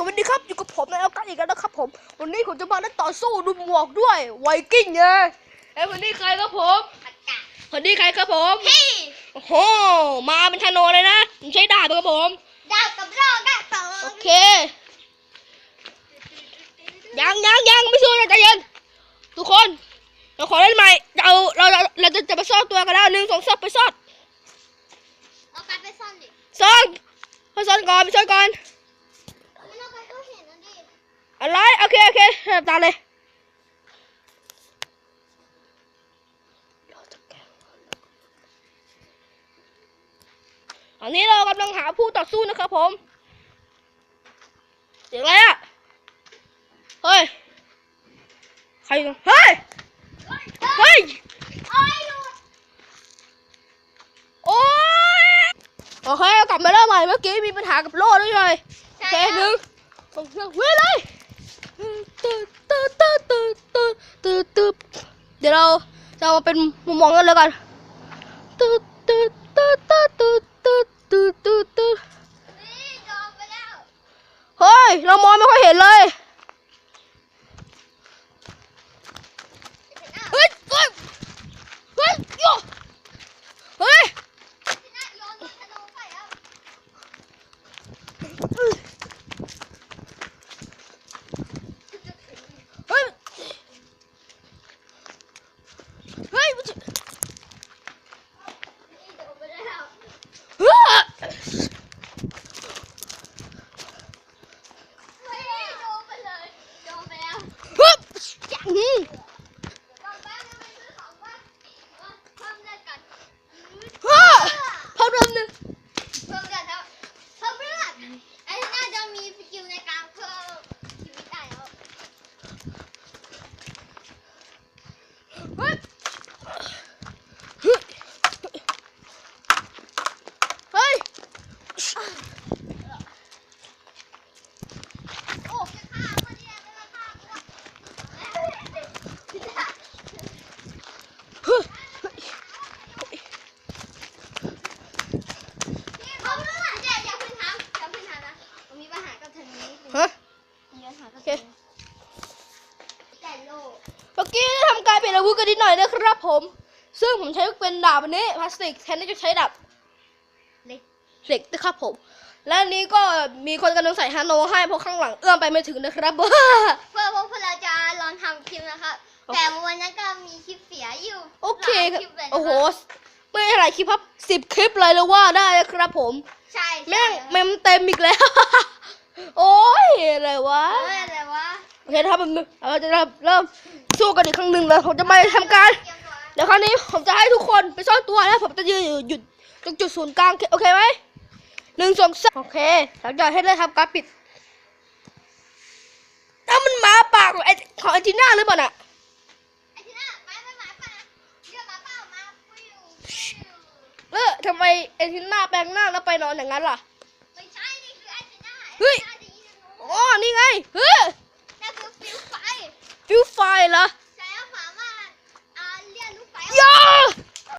สวัสดีครับอยู่กับผมในเอากันอีกแล้วนะครับผม วันนี้ผมจะมาเล่นต่อสู้ดูหมวกด้วยไวกิ้งไงไอ้ยคนนี้ใครครับผมอากาศคนนี้ใครครับผมพี่โอ้โหมาเป็นธนูเลยนะผมใช้ดาบครับผมดาวกับรอกดาวสองโอเคยังยังยังไม่สู้นะใจเย็นทุกคนเราขอเล่นใหม่เราเราเราเราจะจะไปซ่อนตัวกันแล้วหนึ่งสองสามไปซ่อนเอาการไปซ่อนดิซ่อนไปซ่อนก่อนไปซ่อนก่อน อะไรโอเคโอเคตามเลยอันนี้เรากำลังหาผู้ต่อสู้นะครับผมเสียงอะไรอะเฮ้ย ใครอยู่เฮ้ย เฮ้ยโอ้ยหลุดโอ้ยโอเคกลับมาเริ่มใหม่เมื่อกี้มีปัญหากับโล่ด้วยเลยโอเคหนึ่งสองสามเว้ยเลย เดี๋ยวเราจะเอามาเป็นมุมมองกันแล้วกันตึ๊ดตึ๊ดตึ๊ดตึ๊ดตึ๊ดตึ๊ดตึ๊ดตึ๊ดตึ๊ดเฮ้ย เรามองไม่ค่อยเห็นเลยเฮ้ยเฮ้ยเฮ้ยเฮ้ย ชนะโยนลูกธนูไปแล้ว เฮ้ย เฮ้ยมันจะ นี่โดนไปแล้ว เฮ้ย เฮ้ยโดนไปเลยโดนไปแล้ว เฮ้ยอืม กลับบ้านแล้วไปซื้อของบ้านว่าเพิ่มเลือดกัน เฮ้ยเขาเริ่มหนึ่ง เพิ่มเลือดแล้วเพิ่มเลือดไอ้น่าจะมีสกิลในการเพิ่มชีวิตได้แล้ว เฮ้ยเฮ้ยเฮ้ย โอ้จะฆ่าคนเนี่ยไม่มาฆ่ากูอะ เฮ้ย พี่เขาเลือดอย่าอย่าเพิ่งทำอย่าเพิ่งทำนะผมมีปัญหากับเธอนี้ ฮะ มีปัญหากับ โอ เธเคอแต่โลกเมื่อกี้ได้ทำการเปลี่ยนอาวุธกันนิดหน่อยนะครับผม ซึ่งผมใช้เป็นดาบอันนี้พลาสติกแทนที่จะใช้ดาบเล็กเหล็กนะครับผม และอันนี้ก็มีคนกำลังใส่ฮาโนให้เพราะข้างหลังเอื้อมไปไม่ถึงนะครับเพื่อพวกเราจะลองทำคลิปนะครับโอเคแต่วันนั้นก็มีคลิปเสียอยู่โอเคหคลารับยลิปเลยนะโอ้โหไม่ใช่หลายคลิปครับสิบคลิปเลยเลยว่าได้นะครับผม ใช่แม่งใช่เมมเต็มอีกแล้ว โอ้ยอะไรวะ เอ้ยอะไรวะโอเคนะครับผมเราจะเริ่มเริ่มสู้กันอีกครั้งหนึ่งเลยผมจะมาทำการเตรียมตัวเดี๋ยวครั้งนี้ผมจะให้ทุกคนไปซ่อนตัวแล้วผมจะยืนอยู่หยุดตรงจุดศูนย์กลางโอเคไหมหนึ่งสองสามโอเคหลังจากให้ได้ทำการปิดถ้ามันหมาปากของไอของไอจีน่าหรือเปล่าน่ะไอ้ที่น่ะไม้ไม่หมาป่ะนะเรียกหมาเปล่ามาฟิวฟิวเออทำไมไอจีน่าแปลงหน้าแล้วไปนอนอย่างนั้นล่ะ อ๋อ นี่ไงเฮ้ยนั่นคือฟิวไฟ ฟิวไฟเหรอ